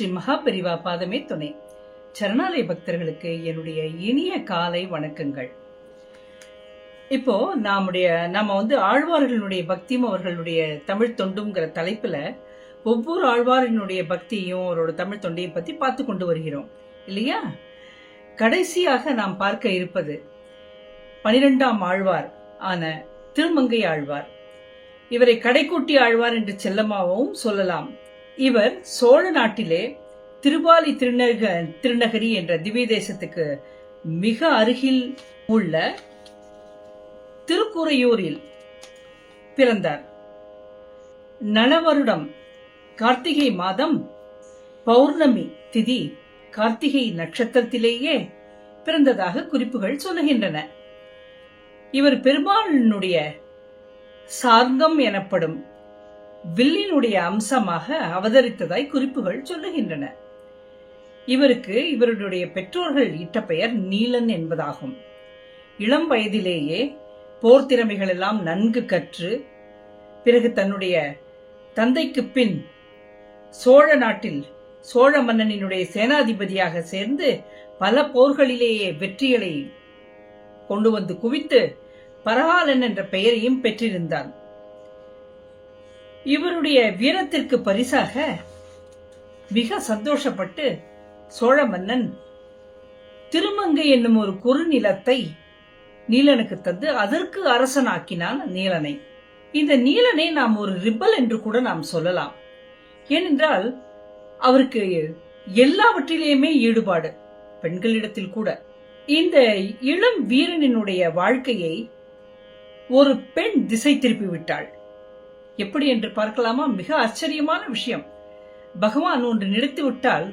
ஸ்ரீ மகாபெரிவா பாதமே துணை. சரணாலய பக்தர்களுக்கு என்னுடைய இனிய காலை வணக்கங்கள். இப்போ நாமுடைய நாம வந்து ஆழ்வார்களுடைய பக்தியும் அவர்களுடைய தமிழ் தொண்டுங்கிற தலைப்புல ஒவ்வொரு ஆழ்வாரினுடைய பக்தியும் அவரோட தமிழ் தொண்டையும் பத்தி பார்த்து கொண்டு வருகிறோம். இல்லையா? கடைசியாக நாம் பார்க்க இருப்பது பனிரெண்டாம் ஆழ்வார் ஆன திருமங்கை ஆழ்வார். இவரை கடைக்கூட்டி ஆழ்வார் என்று செல்லமாகவும் சொல்லலாம். இவர் சோழ நாட்டிலே திருவாலி திருநக திருநகரி என்ற திவ்ய தேசத்துக்கு மிக அருகில் உள்ள திருக்குறையூரில் பிறந்தார். நலவருடம் கார்த்திகை மாதம் பௌர்ணமி திதி கார்த்திகை நட்சத்திரத்திலேயே பிறந்ததாக குறிப்புகள் சொல்லுகின்றன. இவர் பெருமாளினுடைய சார்கம் எனப்படும் வில்லினுடைய அம்சமாக அவதரித்ததாய் குறிப்புகள் சொல்லுகின்றன. இவருக்கு இவருடைய பெற்றோர்கள் இட்ட பெயர் நீலன் என்பதாகும். இளம் வயதிலேயே போர் திறமைகள் எல்லாம் நன்கு கற்று பிறகு தன்னுடைய தந்தைக்கு பின் சோழ நாட்டில் சோழ மன்னனினுடைய சேனாதிபதியாக சேர்ந்து பல போர்களிலேயே வெற்றிகளை கொண்டு வந்து குவித்து பரகாலன் என்ற பெயரையும் பெற்றிருந்தான். இவருடைய வீரத்திற்கு பரிசாக மிக சந்தோஷப்பட்டு சோழ மன்னன் திருமங்கை என்னும் ஒரு குறுநிலத்தை நீலனுக்கு தந்து அதற்கு அரசனாக்கினான் நீலனை. இந்த நீலனை நாம் ஒரு ரிப்பல் என்று கூட நாம் சொல்லலாம். ஏனென்றால் அவருக்கு எல்லாவற்றிலேயுமே ஈடுபாடு பெண்களிடத்தில் கூட. இந்த இளம் வீரனினுடைய வாழ்க்கையை ஒரு பெண் திசை திருப்பி விட்டாள். எப்படி என்று பார்க்கலாமா? மிக ஆச்சரியமான விஷயம். பகவான் ஒன்று நிறுத்தி விட்டால்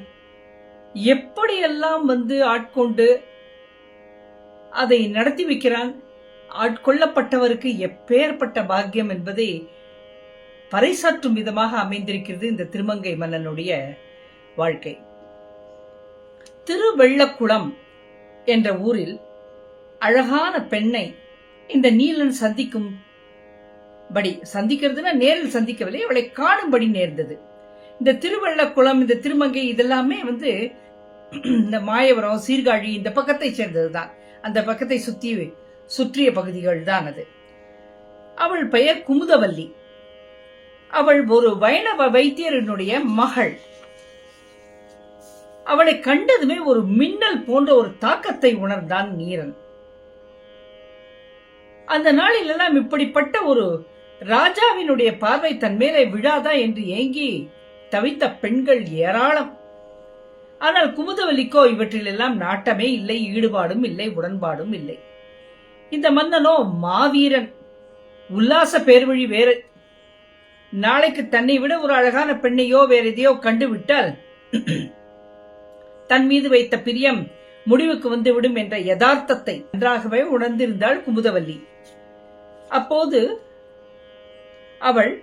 எப்படியெல்லாம் வந்து ஆட்கொண்டு அதை நடத்தி வைக்கிறான்? ஆட்கொள்ளப்பட்டவருக்கு எப்பேற்பட்ட பாக்கியம் என்பதை பறைசாற்றும் விதமாக அமைந்திருக்கிறது இந்த திருமங்கை மன்னனுடைய வாழ்க்கை. திருவெள்ளக்குளம் என்ற ஊரில் அழகான பெண்ணை இந்த நீலன் சந்திக்கும் படி சந்திக்கிறதுனா நேரில் சந்திக்கவில்லை அவளை காணும்படி நேர்ந்தது. இந்த திருவள்ளக்குளம் இந்த திருமங்கை இதெல்லாமே வந்து இந்த மாயவரம் சீர்காழி இந்த பக்கத்தை சேர்ந்தது தான் அந்த பக்கத்தை சுற்றி சுற்றிய பகுதிகள் தான் அது. அவள் பெயர் குமுதவல்லி. அவள் ஒரு வைணவ வைத்தியரினுடைய மகள். அவளை கண்டதுமே ஒரு மின்னல் போன்ற ஒரு தாக்கத்தை உணர்ந்தான் நீரன் அந்த நாளிலெல்லாம் இப்படிப்பட்ட ஒரு ராஜாவினுடைய பார்வை தன் மேலே விழாதா என்று ஏங்கி தவித்த பெண்கள் ஏராளம். ஆனால் குமுதவல்லிக்கோ இவற்றிலெல்லாம் நாட்டமே இல்லை ஈடுபாடும் இல்லை உடன்பாடும் இல்லை. இந்த மன்னனோ மாவீரன். உல்லாச பேர்வழி வேறு. நாளைக்கு தன்னை விட ஒரு அழகான பெண்ணையோ வேற எதையோ கண்டுவிட்டால் தன் மீது வைத்த பிரியம் முடிவுக்கு வந்துவிடும் என்ற யதார்த்தத்தை நன்றாகவே உணர்ந்திருந்தாள் குமுதவல்லி. அப்போது அவள்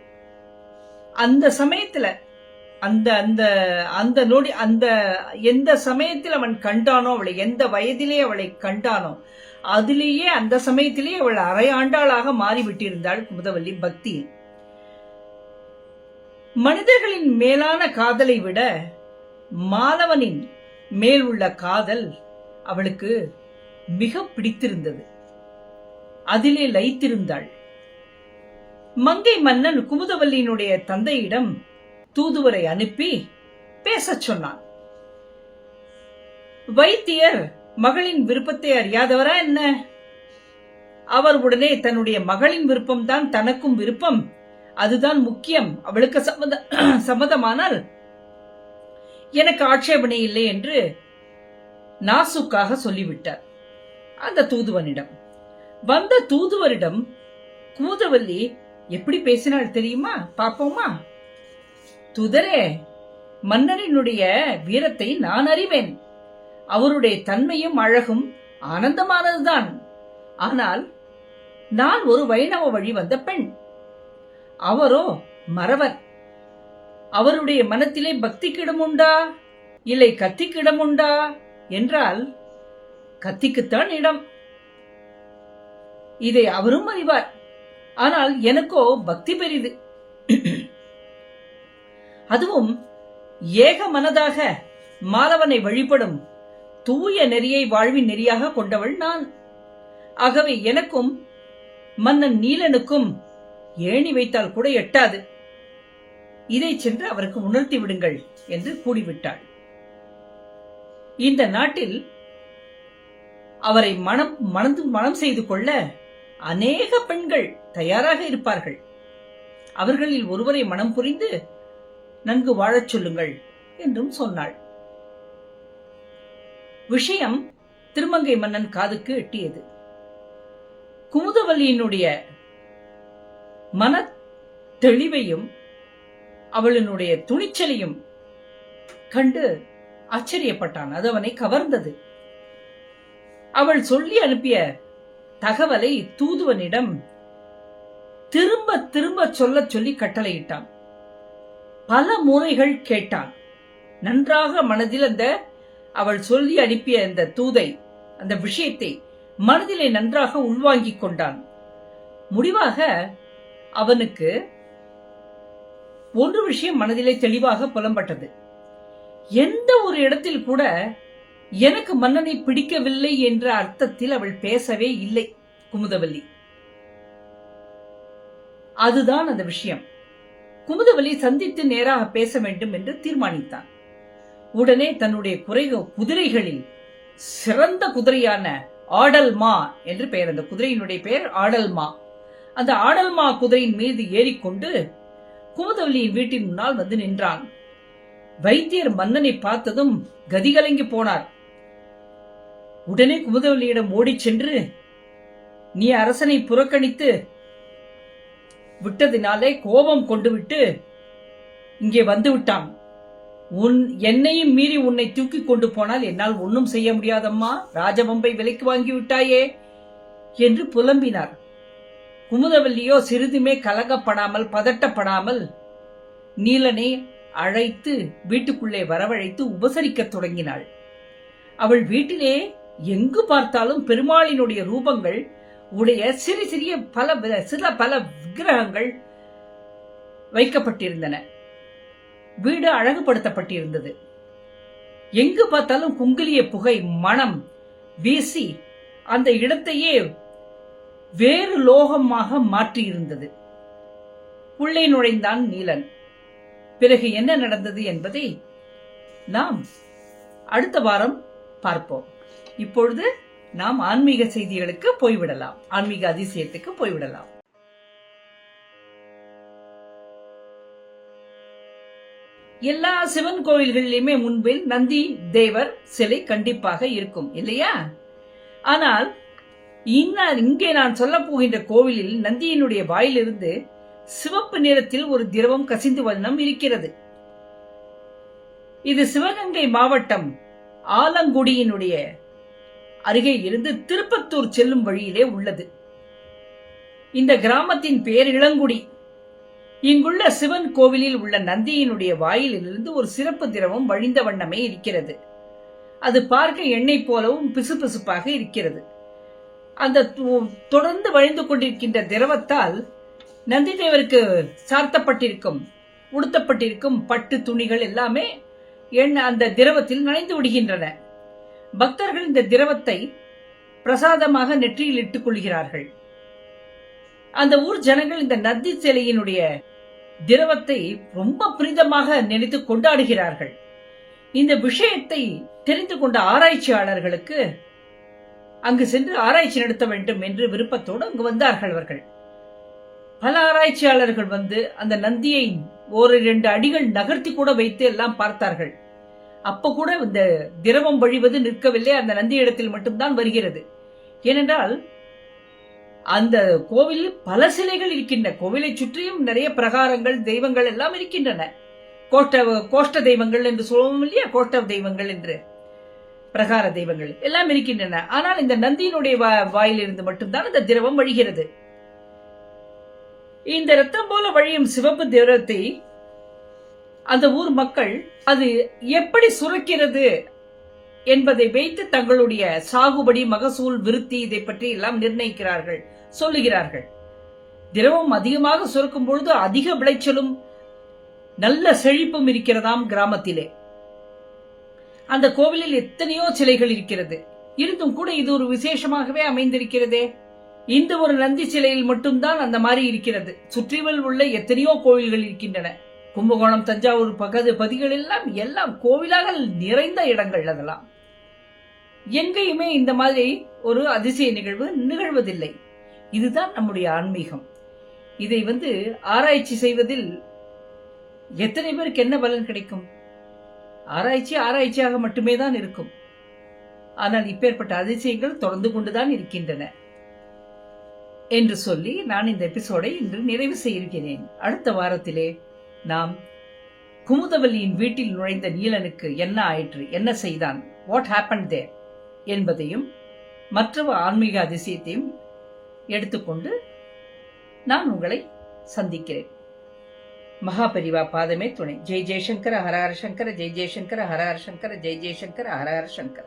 அந்த சமயத்துல அந்த அந்த அந்த நொடி அந்த எந்த சமயத்தில் அவன் கண்டானோ அவளை எந்த வயதிலே அவளை கண்டானோ அதிலேயே அந்த சமயத்திலேயே அவள் அரையாண்டாளாக மாறிவிட்டிருந்தாள் குமுதவல்லி பக்தி. மனிதர்களின் மேலான காதலை விட மாணவனின் மேல் உள்ள காதல் அவளுக்கு மிக பிடித்திருந்தது. அதிலே லயித்திருந்தாள். மங்கை மன்னன் குமுதவல்லியினுடைய தந்தையிடம் தூதுவரை அனுப்பி பேசச் சொன்னான். வைத்தியர் மகளின் விருப்பத்தை அறியாதவரா என்ன? அவர் உடனே தன்னுடைய மகளின் விருப்பம்தான் தனக்கும் விருப்பம். அதுதான் முக்கியம். அவளுக்கு சம்மத சம்மதமானால் எனக்கு ஆட்சேபனை இல்லை என்று நாசுக்காக சொல்லிவிட்டார். அந்த தூதுவனிடம் வந்த தூதுவரிடம் கூதவல்லி எப்படி பேசினாள் தெரியுமா? பாப்போமா துதரே மன்னரினுடைய வீரத்தை நான் அறிவேன். அவருடைய தன்மையும் அழகும் ஆனந்தமானதுதான். ஆனால் நான் ஒரு வைணவ வழி வந்த பெண். அவரோ மறவர். அவருடைய மனத்திலே பக்திக்கிடம் உண்டா? இல்லை கத்திக்கிடம் உண்டா? என்றால் கத்திக்குத்தான் இடம். இதை அவரும் அறிவார். ஆனால் எனக்கோ பக்தி பெரிது. அதுவும் ஏக மனதாக மாலவனை வழிபடும் தூய நெறியை வாழ்வின் நெறியாக கொண்டவள் நான். ஆகவே எனக்கும் மன்னன் நீலனுக்கும் ஏணி வைத்தால் கூட எட்டாது. இதை சென்று அவருக்கு உணர்த்தி விடுங்கள் என்று கூறிவிட்டாள். இந்த நாட்டில் அவரை மனம் மணந்து மனம் செய்து கொள்ள அநேக பெண்கள் தயாராக இருப்பார்கள். அவர்களில் ஒருவரை மனம் புரிந்து நன்கு வாழச் சொல்லுங்கள் என்றும் சொன்னாள். விஷயம் திருமங்கை மன்னன் காதுக்கு எட்டியது. குமுதவல்லியினுடைய மன தெளிவையும் அவளினுடைய துணிச்சலையும் கண்டு ஆச்சரியப்பட்டான். அது அவனை கவர்ந்தது. அவள் சொல்லி அனுப்பிய தகவலை தூதுவனிடம் திரும்ப திரும்ப சொல்ல சொல்லி கட்டளையிட்டான். பல முறைகள் கேட்டான். நன்றாக மனதில் அந்த அவள் சொல்லி அனுப்பிய அந்த தூதை அந்த விஷயத்தை மனதிலே நன்றாக உள்வாங்கிக் கொண்டான். முடிவாக அவனுக்கு ஒன்று விஷயம் மனதிலே தெளிவாக புலம்பட்டது. எந்த ஒரு இடத்தில் கூட எனக்கு மன்னனை பிடிக்கவில்லை என்ற அர்த்தத்தில் அவள் பேசவே இல்லை குமுதவல்லி. அதுதான் அந்த விஷயம். குமுதவல்லி சந்தித்து நேராக பேச வேண்டும் என்று தீர்மானித்தான். உடனே தன்னுடைய குறை குதிரைகளில் சிறந்த குதிரையான ஆடல்மா என்று பெயர். அந்த குதிரையினுடைய பெயர் ஆடல்மா அந்த ஆடல்மா குதிரையின் மீது ஏறிக்கொண்டு குமுதவல்லியின் வீட்டின் முன்னால் வந்து நின்றான். வைத்தியர் மன்னனை பார்த்ததும் கதிகலங்கி போனார். உடனே குமுதவல்லியிடம் ஓடிச் சென்று நீ அரசனை புறக்கணித்து விட்டதினாலே கோபம் கொண்டு விட்டு இங்கே வந்து விட்டான் உன் என்னையும் மீறி உன்னை தூக்கி கொண்டு போனால் என்னால் ஒன்றும் செய்ய முடியாதம்மா. ராஜபம்பை விலைக்கு வாங்கி விட்டாயே என்று புலம்பினார். குமுதவல்லியோ சிறிதுமே கலகப்படாமல் பதட்டப்படாமல் நீலனை அழைத்து வீட்டுக்குள்ளே வரவழைத்து உபசரிக்கத் தொடங்கினாள். அவள் வீட்டிலே எங்கு பார்த்தாலும் பெருமாளினுடைய ரூபங்கள் உடைய சிறு சிறிய பல சில பல விக்கிரகங்கள் வைக்கப்பட்டிருந்தன. வீடு அழகுபடுத்தப்பட்டிருந்தது. எங்கு பார்த்தாலும் குங்கிலிய புகை மனம் வீசி அந்த இடத்தையே வேறு லோகமாக மாற்றியிருந்தது. உள்ளே நுழைந்தான் நீலன். பிறகு என்ன நடந்தது என்பதை நாம் அடுத்த வாரம் பார்ப்போம். இப்பொழுது நாம் ஆன்மீக செய்திகளுக்கு போய்விடலாம். ஆன்மீக அதிசயத்துக்கு போய்விடலாம். எல்லா சிவன் கோயில்களிலுமே முன்பில் நந்தி தேவர் சிலை கண்டிப்பாக இருக்கும் இல்லையா? ஆனால் இங்கே நான் சொல்ல போகின்ற கோவிலில் நந்தியினுடைய வாயிலிருந்து சிவப்பு நிறத்தில் ஒரு திரவம் கசிந்து வண்ணம் இருக்கிறது. இது சிவகங்கை மாவட்டம் ஆலங்குடியினுடைய அருகே இருந்து திருப்பத்தூர் செல்லும் வழியிலே உள்ளது. இந்த கிராமத்தின் பெயர் இளங்குடி. இங்குள்ள சிவன் கோவிலில் உள்ள நந்தியினுடைய வாயிலிருந்து ஒரு சிறப்பு திரவம் வழிந்த வண்ணமே இருக்கிறது. அது பார்க்க எண்ணெய் போலவும் பிசுபிசுப்பாக இருக்கிறது. அந்த தொடர்ந்து வழிந்து கொண்டிருக்கின்ற திரவத்தால் நந்தி தேவருக்கு சார்த்தப்பட்டிருக்கும் உடுத்தப்பட்டிருக்கும் பட்டு துணிகள் எல்லாமே எண்ண அந்த திரவத்தில் நனைந்து விடுகின்றன. பக்தர்கள் இந்த திரவத்தை பிரசாதமாக நெற்றியில் இட்டுக் கொள்கிறார்கள் அந்த ஊர் ஜனங்கள் இந்த நந்தி சிலையினுடைய திரவத்தை ரொம்ப புனிதமாக நினைத்து கொண்டாடுகிறார்கள். இந்த விஷயத்தை தெரிந்து கொண்ட ஆராய்ச்சியாளர்களுக்கு அங்கு சென்று ஆராய்ச்சி நடத்த வேண்டும் என்று விருப்பத்தோடு அங்கு வந்தார்கள் அவர்கள். பல ஆராய்ச்சியாளர்கள் வந்து அந்த நந்தியை ஒரு இரண்டு அடிகள் நகர்த்தி கூட வைத்து எல்லாம் பார்த்தார்கள். அப்ப கூட இந்த திரவம் வழிவது நிற்கவில்லை. அந்த நந்தி இடத்தில் மட்டும்தான் வருகிறது. ஏனென்றால் அந்த கோவிலில் பல சிலைகள் இருக்கின்றன. கோவிலை சுற்றியும் நிறைய பிரகாரங்கள் தெய்வங்கள் எல்லாம் இருக்கின்றன. கோஷ்ட கோஷ்ட தெய்வங்கள் என்று சொல்லுவோம் இல்லையா? கோஷ்ட தெய்வங்கள் என்று பிரகார தெய்வங்கள் எல்லாம் இருக்கின்றன. ஆனால் இந்த நந்தியினுடைய வாயிலிருந்து மட்டும்தான் இந்த திரவம் வழிகிறது. இந்த ரத்தம் போல வழியும் சிவப்பு திரவத்தை அந்த ஊர் மக்கள் அது எப்படி சுரக்கிறது என்பதை வைத்து தங்களுடைய சாகுபடி மகசூல் விருத்தி இதை பற்றி எல்லாம் நிர்ணயிக்கிறார்கள் சொல்லுகிறார்கள். திரவம் அதிகமாக சுரக்கும் பொழுது அதிக விளைச்சலும் நல்ல செழிப்பும் இருக்கிறதாம் கிராமத்திலே. அந்த கோவிலில் எத்தனையோ சிலைகள் இருக்கிறது. இருந்தும் கூட இது ஒரு விசேஷமாகவே அமைந்திருக்கிறதே. இந்த ஒரு நந்தி சிலையில் மட்டும்தான் அந்த மாதிரி இருக்கிறது. சுற்றிவல் உள்ள எத்தனையோ கோவில்கள் இருக்கின்றன. கும்பகோணம் தஞ்சாவூர் பகுதி பதிகள் எல்லாம் எல்லாம் கோவிலாக நிறைந்த இடங்கள் அதெல்லாம். எங்கேயுமே இந்த மாதிரி ஒரு அதிசய நிகழ்வு நிகழ்வதில்லை. இதுதான் நம்முடைய ஆன்மீகம். இதை வந்து ஆராய்ச்சி செய்வதில் எத்தனை பேருக்கு என்ன பலன் கிடைக்கும்? ஆராய்ச்சி ஆராய்ச்சியாக மட்டுமே தான் இருக்கும். ஆனால் இப்பேற்பட்ட அதிசயங்கள் தொடர்ந்து கொண்டுதான் இருக்கின்றன. என்று சொல்லி நான் இந்த எபிசோடை இன்று நிறைவு செய்கிறேன். அடுத்த வாரத்திலே நாம் குமுதவல்லியின் வீட்டில் நுழைந்த நீலனுக்கு என்ன ஆயிற்று? என்ன செய்தான்? வாட் ஹேப்பன் தேர் என்பதையும் மற்ற ஆன்மீக அதிசயத்தையும் எடுத்துக்கொண்டு நான் உங்களை சந்திக்கிறேன். மகாபரிவா பாதமே துணை. ஜெய் ஜெயசங்கர ஹரஹர சங்கர ஜெய் ஜெய்சங்கர ஹரஹர சங்கர ஜெய் ஜெய்சங்கர ஹரஹர சங்கர.